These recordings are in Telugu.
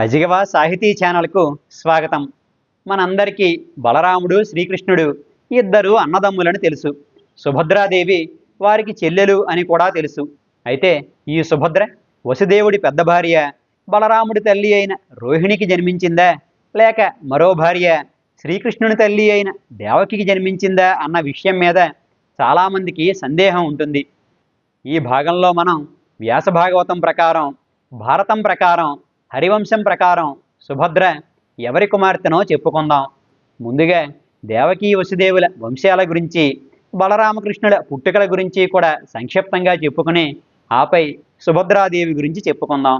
అజిగవ సాహితీ ఛానల్కు స్వాగతం. మనందరికీ బలరాముడు శ్రీకృష్ణుడు ఇద్దరు అన్నదమ్ములని తెలుసు. సుభద్రాదేవి వారికి చెల్లెలు అని కూడా తెలుసు. అయితే ఈ సుభద్ర వసుదేవుడి పెద్ద భార్య బలరాముడి తల్లి అయిన రోహిణికి జన్మించిందా? లేక మరో భార్య శ్రీకృష్ణుని తల్లి అయిన దేవకికి జన్మించిందా? అన్న విషయం మీద చాలామందికి సందేహం ఉంటుంది. ఈ భాగంలో మనం వ్యాస భాగవతం ప్రకారం భారతం ప్రకారం హరివంశం ప్రకారం సుభద్ర ఎవరి కుమార్తెనో చెప్పుకుందాం. ముందుగా దేవకీ వసుదేవుల వంశాల గురించి బలరామకృష్ణుల పుట్టుకల గురించి కూడా సంక్షిప్తంగా చెప్పుకుని ఆపై సుభద్రాదేవి గురించి చెప్పుకుందాం.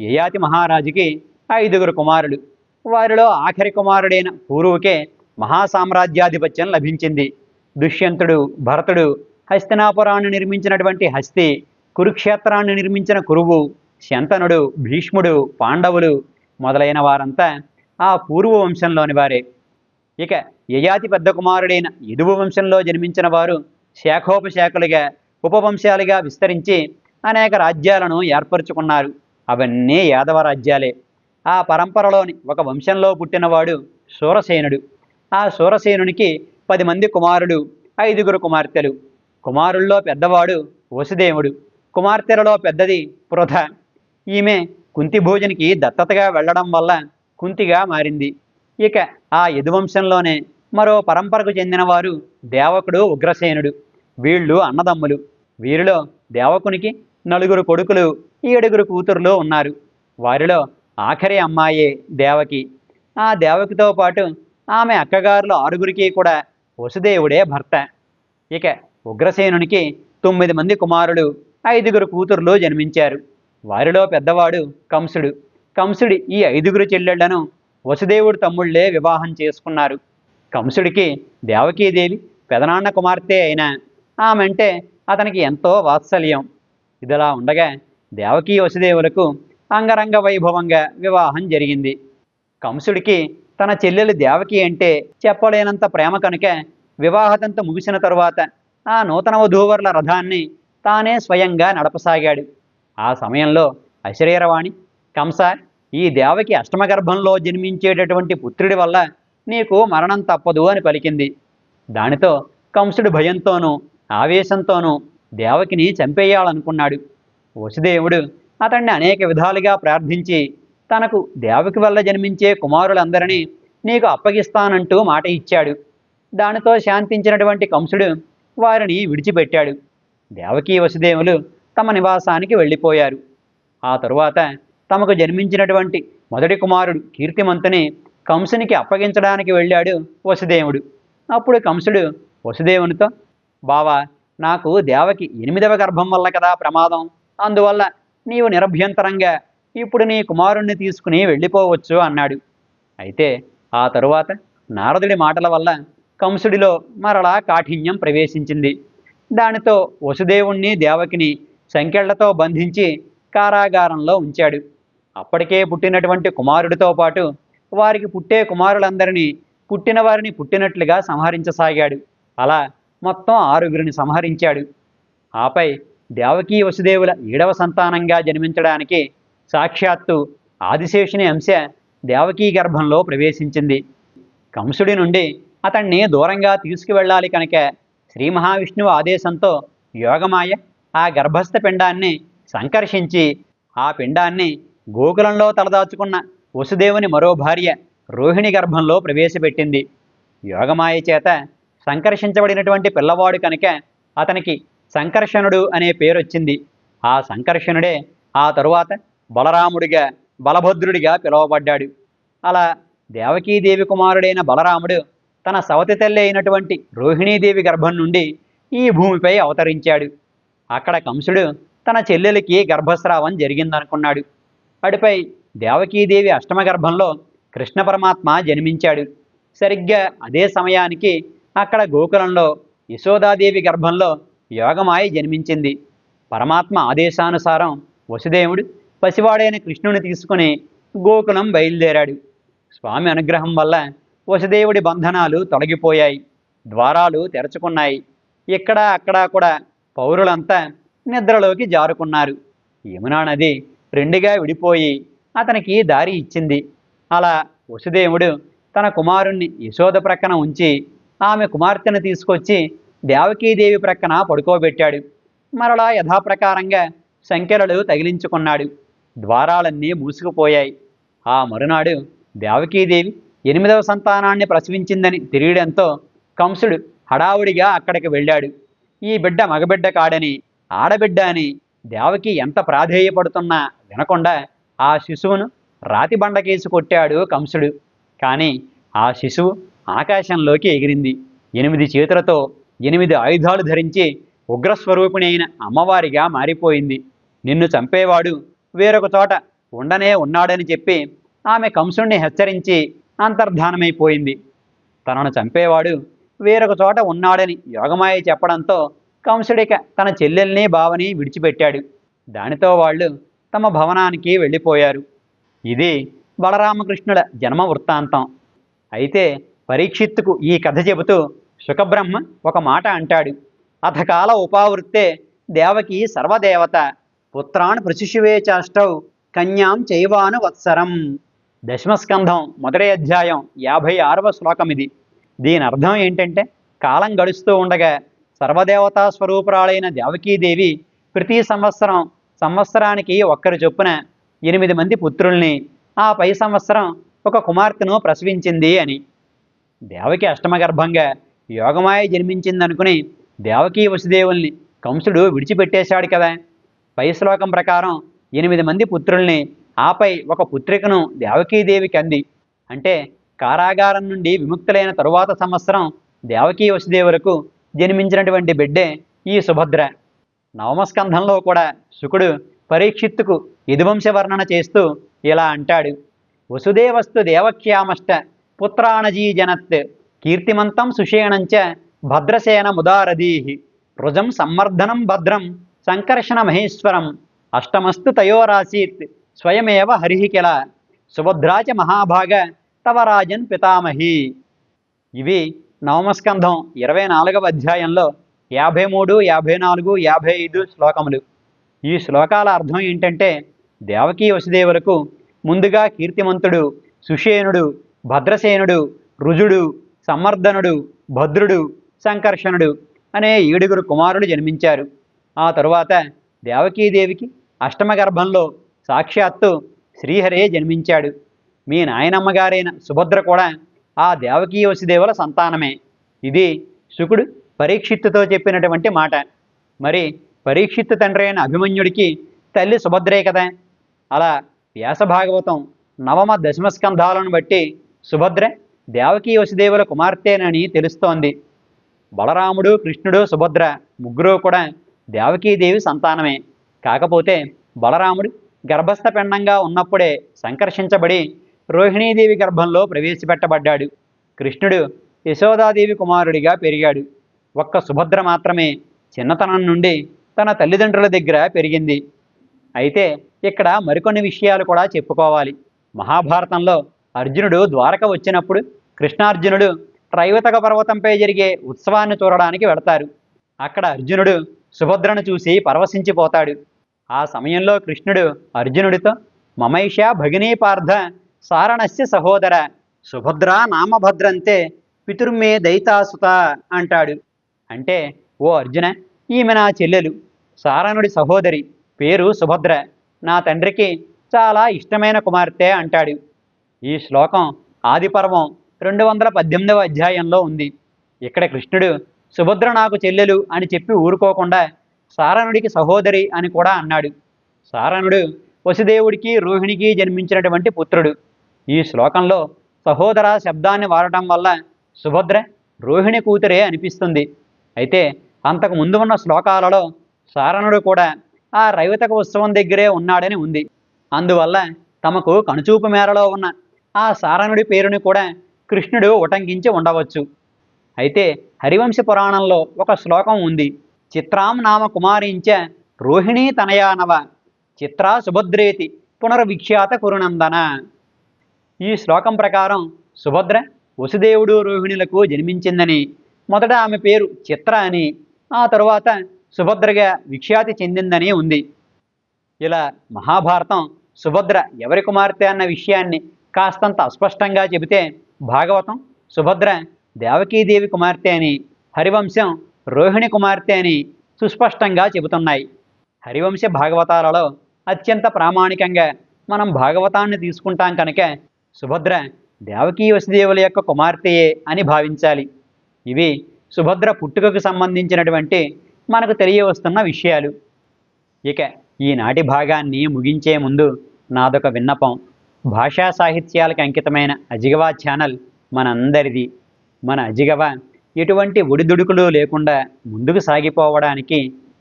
యయాతి మహారాజుకి ఐదుగురు కుమారుడు వారిలో ఆఖరి కుమారుడైన పూర్వుకే మహాసామ్రాజ్యాధిపత్యం లభించింది. దుష్యంతుడు భరతుడు హస్తినాపురాన్ని నిర్మించినటువంటి హస్తి కురుక్షేత్రాన్ని నిర్మించిన కురువు శంతనుడు భీష్ముడు పాండవులు మొదలైన వారంతా ఆ పూర్వ వంశంలోని వారే. ఇక యయాతి పెద్ద కుమారుడైన యదువు వంశంలో జన్మించిన వారు శాఖోపశాఖలుగా ఉపవంశాలుగా విస్తరించి అనేక రాజ్యాలను ఏర్పరచుకున్నారు. అవన్నీ యాదవ రాజ్యాలే. ఆ పరంపరలోని ఒక వంశంలో పుట్టినవాడు సూరసేనుడు. ఆ సూరసేనునికి పది మంది కుమారుడు ఐదుగురు కుమార్తెలు. కుమారుల్లో పెద్దవాడు వసుదేవుడు. కుమార్తెలలో పెద్దది పృథ ఈమె కుంతి భోజనికి దత్తతగా వెళ్ళడం వల్ల కుంతిగా మారింది. ఇక ఆ యదువంశంలోనే మరో పరంపరకు చెందినవారు దేవకుడు ఉగ్రసేనుడు. వీళ్ళు అన్నదమ్ములు. వీరిలో దేవకునికి నలుగురు కొడుకులు ఏడుగురు కూతురులు ఉన్నారు. వారిలో ఆఖరి అమ్మాయే దేవకి. ఆ దేవకితో పాటు ఆమె అక్కగారుల ఆరుగురికి కూడా వసుదేవుడే భర్త. ఇక ఉగ్రసేనునికి తొమ్మిది మంది కుమారులు ఐదుగురు కూతురులు జన్మించారు. వారిలో పెద్దవాడు కంసుడు. కంసుడి ఈ ఐదుగురు చెల్లెళ్ళను వసుదేవుడు తమ్ముళ్ళే వివాహం చేసుకున్నారు. కంసుడికి దేవకీదేవి పెదనాన్న కుమార్తె అయిన ఆమె అంటే అతనికి ఎంతో వాత్సల్యం. ఇదిలా ఉండగా దేవకీ వసుదేవులకు అంగరంగ వైభవంగా వివాహం జరిగింది. కంసుడికి తన చెల్లెలు దేవకి అంటే చెప్పలేనంత ప్రేమ కనుక వివాహతంతు ముగిసిన తరువాత ఆ నూతన వధూవరుల రథాన్ని తానే స్వయంగా నడపసాగాడు. ఆ సమయంలో అశరీరవాణి కంస ఈ దేవకి అష్టమగర్భంలో జన్మించేటటువంటి పుత్రుడి వల్ల నీకు మరణం తప్పదు అని పలికింది. దానితో కంసుడు భయంతోనూ ఆవేశంతోనూ దేవకిని చంపేయాలనుకున్నాడు. వసుదేవుడు అతన్ని అనేక విధాలుగా ప్రార్థించి తనకు దేవకి వల్ల జన్మించే కుమారులందరినీ నీకు అప్పగిస్తానంటూ మాట ఇచ్చాడు. దానితో శాంతించినటువంటి కంసుడు వారిని విడిచిపెట్టాడు. దేవకీ వసుదేవులు తమ నివాసానికి వెళ్ళిపోయారు. ఆ తరువాత తమకు జన్మించినటువంటి మొదటి కుమారుడు కీర్తిమంతుని కంసునికి అప్పగించడానికి వెళ్ళాడు వసుదేవుడు. అప్పుడు కంసుడు వసుదేవునితో బావా నాకు దేవకి ఎనిమిదవ గర్భం వల్ల కదా ప్రమాదం. అందువల్ల నీవు నిరభ్యంతరంగా ఇప్పుడు నీ కుమారుణ్ణి తీసుకుని వెళ్ళిపోవచ్చు అన్నాడు. అయితే ఆ తరువాత నారదుడి మాటల వల్ల కంసుడిలో మరలా కాఠిన్యం ప్రవేశించింది. దానితో వసుదేవుణ్ణి దేవకిని సంకెళ్ళతో బంధించి కారాగారంలో ఉంచాడు. అప్పటికే పుట్టినటువంటి కుమారుడితో పాటు వారికి పుట్టే కుమారులందరినీ పుట్టిన వారిని పుట్టినట్లుగా సంహరించసాగాడు. అలా మొత్తం ఆరుగురిని సంహరించాడు. ఆపై దేవకీ వసుదేవుల ఏడవ సంతానంగా జన్మించడానికి సాక్షాత్తు ఆదిశేషుని అంశ దేవకీ గర్భంలో ప్రవేశించింది. కంసుడి నుండి అతన్ని దూరంగా తీసుకువెళ్ళాలి కనుక శ్రీ మహావిష్ణువు ఆదేశంతో యోగమాయ ఆ గర్భస్థ పిండాన్ని సంకర్షించి ఆ పిండాన్ని గోకులంలో తలదాచుకున్న వసుదేవుని మరో భార్య రోహిణి గర్భంలో ప్రవేశపెట్టింది. యోగమాయ చేత సంకర్షించబడినటువంటి పిల్లవాడు కనుక అతనికి సంకర్షణుడు అనే పేరొచ్చింది. ఆ సంకర్షణుడే ఆ తరువాత బలరాముడిగా బలభద్రుడిగా పిలువబడ్డాడు. అలా దేవకీదేవి కుమారుడైన బలరాముడు తన సవతి తల్లి అయినటువంటి రోహిణీదేవి గర్భం నుండి ఈ భూమిపై అవతరించాడు. అక్కడ కంసుడు తన చెల్లెలికి గర్భస్రావం జరిగిందనుకున్నాడు. వాటిపై దేవకీదేవి అష్టమ గర్భంలో కృష్ణ పరమాత్మ జన్మించాడు. సరిగ్గా అదే సమయానికి అక్కడ గోకులంలో యశోదాదేవి గర్భంలో యోగమాయి జన్మించింది. పరమాత్మ ఆదేశానుసారం వసుదేవుడు పసివాడైన కృష్ణుని తీసుకుని గోకులం బయలుదేరాడు. స్వామి అనుగ్రహం వల్ల వసుదేవుడి బంధనాలు తొలగిపోయాయి ద్వారాలు తెరుచుకున్నాయి. ఇక్కడ అక్కడ కూడా పౌరులంతా నిద్రలోకి జారుకున్నారు. యమునా నది రెండుగా విడిపోయి అతనికి దారి ఇచ్చింది. అలా వసుదేవుడు తన కుమారుణ్ణి యశోద ప్రక్కన ఉంచి ఆమె కుమార్తెను తీసుకొచ్చి దేవకీదేవి ప్రక్కన పడుకోబెట్టాడు. మరలా యథాప్రకారంగా సంఖ్యలు తగిలించుకున్నాడు. ద్వారాలన్నీ మూసుకుపోయాయి. ఆ మరునాడు దేవకీదేవి ఎనిమిదవ సంతానాన్ని ప్రసవించిందని తెలియడంతో కంసుడు హడావుడిగా అక్కడికి వెళ్ళాడు. ఈ బిడ్డ మగబిడ్డ కాడని ఆడబిడ్డ అని దేవకి ఎంత ప్రాధేయపడుతున్నా వినకుండా ఆ శిశువును రాతి బండకేసి కొట్టాడు కంసుడు. కానీ ఆ శిశువు ఆకాశంలోకి ఎగిరింది. ఎనిమిది చేతులతో ఎనిమిది ఆయుధాలు ధరించి ఉగ్రస్వరూపిణి అయిన అమ్మవారిగా మారిపోయింది. నిన్ను చంపేవాడు వేరొక చోట ఉండనే ఉన్నాడని చెప్పి ఆమె కంసుణ్ణి హెచ్చరించి అంతర్ధానమైపోయింది. తనను చంపేవాడు వేరొక చోట ఉన్నాడని యోగమాయ చెప్పడంతో కంసుడిక తన చెల్లెల్ని బావని విడిచిపెట్టాడు. దానితో వాళ్ళు తమ భవనానికి వెళ్ళిపోయారు. ఇది బలరామకృష్ణుల జన్మ వృత్తాంతం. అయితే పరీక్షిత్తుకు ఈ కథ చెబుతూ సుఖబ్రహ్మ ఒక మాట అంటాడు. అథకాల ఉపావృత్తే దేవకి సర్వదేవత పుత్రాన్ ప్రశిశువే చాష్టౌ కన్యాం చైవాను వత్సరం. దశమస్కంధం మొదటి అధ్యాయం యాభై ఆరవ శ్లోకం ఇది దీని అర్థం ఏంటంటే కాలం గడుస్తూ ఉండగా సర్వదేవతా స్వరూపురాలైన దేవకీదేవి ప్రతి సంవత్సరం సంవత్సరానికి ఒక్కరి చొప్పున ఎనిమిది మంది పుత్రుల్ని ఆ పై సంవత్సరం ఒక కుమార్తెను ప్రసవించింది అని. దేవకి అష్టమగర్భంగా యోగమాయ జన్మించిందనుకుని దేవకీ వసుదేవుల్ని కంసుడు విడిచిపెట్టేశాడు కదా. పై శ్లోకం ప్రకారం ఎనిమిది మంది పుత్రుల్ని ఆపై ఒక పుత్రికను దేవకీదేవికి అంది. అంటే కారాగారం నుండి విముక్తులైన తరువాత సంవత్సరం దేవకీ వసుదేవులకు జన్మించినటువంటి బిడ్డే ఈ సుభద్ర. నవమస్కంధంలో కూడా శుకుడు పరీక్షిత్తుకు యదువంశ వర్ణన చేస్తూ ఇలా అంటాడు. వసుదేవస్తు దేవక్ష్యామష్ట పుత్రాణజీ జనత్ కీర్తిమంతం సుషేణంచ భద్రసేన ముదారదీహి రుజం సమ్మర్ధనం భద్రం సంకర్షణ మహేశ్వరం అష్టమస్తు తయోరాసీత్ స్వయమేవ హరిహికెల సుభద్రాచ మహాభాగ పట్టవరాజన్ పితామహి. ఇవి నవమస్కంధం ఇరవై నాలుగవ అధ్యాయంలో యాభై మూడు యాభై నాలుగు యాభై ఐదు శ్లోకములు. ఈ శ్లోకాల అర్థం ఏంటంటే దేవకీ వసుదేవులకు ముందుగా కీర్తిమంతుడు సుషేనుడు భద్రసేనుడు రుజుడు సమర్థనుడు భద్రుడు సంకర్షణుడు అనే ఏడుగురు కుమారులు జన్మించారు. ఆ తరువాత దేవకీదేవికి అష్టమ గర్భంలో సాక్షాత్తు శ్రీహరే జన్మించాడు. మీ నాయనమ్మగారైన సుభద్ర కూడా ఆ దేవకీ వసుదేవుల సంతానమే. ఇది శుకుడు పరీక్షిత్తుతో చెప్పినటువంటి మాట. మరి పరీక్షిత్తు తండ్రి అయిన అభిమన్యుడికి తల్లి సుభద్రే కదా. అలా వ్యాసభాగవతం నవమ దశమ స్కంధాలను బట్టి సుభద్ర దేవకీ వసుదేవుల కుమార్తెనని తెలుస్తోంది. బలరాముడు కృష్ణుడు సుభద్ర ముగ్గురు కూడా దేవకీదేవి సంతానమే. కాకపోతే బలరాముడు గర్భస్థ పిండంగా ఉన్నప్పుడే సంకర్షించబడి రోహిణీదేవి గర్భంలో ప్రవేశపెట్టబడ్డాడు. కృష్ణుడు యశోదాదేవి కుమారుడిగా పెరిగాడు. ఒక్క సుభద్ర మాత్రమే చిన్నతనం నుండి తన తల్లిదండ్రుల దగ్గర పెరిగింది. అయితే ఇక్కడ మరికొన్ని విషయాలు కూడా చెప్పుకోవాలి. మహాభారతంలో అర్జునుడు ద్వారక వచ్చినప్పుడు కృష్ణార్జునుడు త్రైవతక పర్వతంపై జరిగే ఉత్సవాన్ని చూడడానికి వెడతారు అక్కడ అర్జునుడు సుభద్రను చూసి పరవశించిపోతాడు. ఆ సమయంలో కృష్ణుడు అర్జునుడితో మమైష భగినీ పార్థ సారణస్య సహోదర సుభద్ర నామభద్రంతే పితుర్మే దయితాసుత అంటాడు. అంటే ఓ అర్జున ఈమె నా చెల్లెలు సారణుడి సహోదరి పేరు సుభద్ర నా తండ్రికి చాలా ఇష్టమైన కుమార్తె అంటాడు. ఈ శ్లోకం ఆదిపర్వం రెండు వందల పద్దెనిమిదవ అధ్యాయంలో ఉంది. ఇక్కడ కృష్ణుడు సుభద్ర నాకు చెల్లెలు అని చెప్పి ఊరుకోకుండా సారణుడికి సహోదరి అని కూడా అన్నాడు. సారణుడు వసుదేవుడికి రోహిణికి జన్మించినటువంటి పుత్రుడు. ఈ శ్లోకంలో సహోదర శబ్దాన్ని వాడటం వల్ల సుభద్ర రోహిణి కూతురే అనిపిస్తుంది. అయితే అంతకు ముందు ఉన్న శ్లోకాలలో సారణుడు కూడా ఆ రైవతక ఉత్సవం దగ్గరే ఉన్నాడని ఉంది. అందువల్ల తమకు కనుచూపు మేరలో ఉన్న ఆ సారణుడి పేరుని కూడా కృష్ణుడు ఉటంకించి ఉండవచ్చు. అయితే హరివంశ పురాణంలో ఒక శ్లోకం ఉంది. చిత్రాం నామ కుమారించ రోహిణీ తనయానవ చిత్రా సుభద్రేతి పునర్విఖ్యాత కురునందన. ఈ శ్లోకం ప్రకారం సుభద్ర వసుదేవుడు రోహిణులకు జన్మించిందని. మొదట ఆమె పేరు చిత్ర అని ఆ తరువాత సుభద్రగా విఖ్యాతి చెందిందని ఉంది. ఇలా మహాభారతం సుభద్ర ఎవరి కుమార్తె అన్న విషయాన్ని కాస్తంత అస్పష్టంగా చెబితే భాగవతం సుభద్ర దేవకీదేవి కుమార్తె అని హరివంశం రోహిణి కుమార్తె అని సుస్పష్టంగా చెబుతున్నాయి. హరివంశ భాగవతాలలో అత్యంత ప్రామాణికంగా మనం భాగవతాన్ని తీసుకుంటాం కనుక సుభద్ర దేవకీ వసుదేవుల యొక్క కుమార్తెయే అని భావించాలి. ఇవి సుభద్ర పుట్టుకకు సంబంధించినటువంటి మనకు తెలియవస్తున్న విషయాలు. ఇక ఈనాటి భాగాన్ని ముగించే ముందు నాదొక విన్నపం. భాషా సాహిత్యాలకు అంకితమైన అజిగవా ఛానల్ మనందరిది. మన అజిగవ ఎటువంటి ఒడిదుడుకులు లేకుండా ముందుకు సాగిపోవడానికి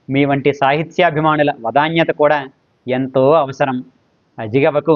మీ వంటి సాహిత్యాభిమానుల వదాన్యత కూడా ఎంతో అవసరం. అజిగవకు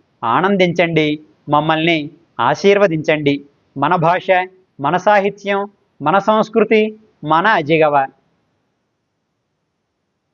ఆనందించండి మమ్మల్ని ఆశీర్వదించండి. మన భాష మన సాహిత్యం మన సంస్కృతి మన అజిగవ.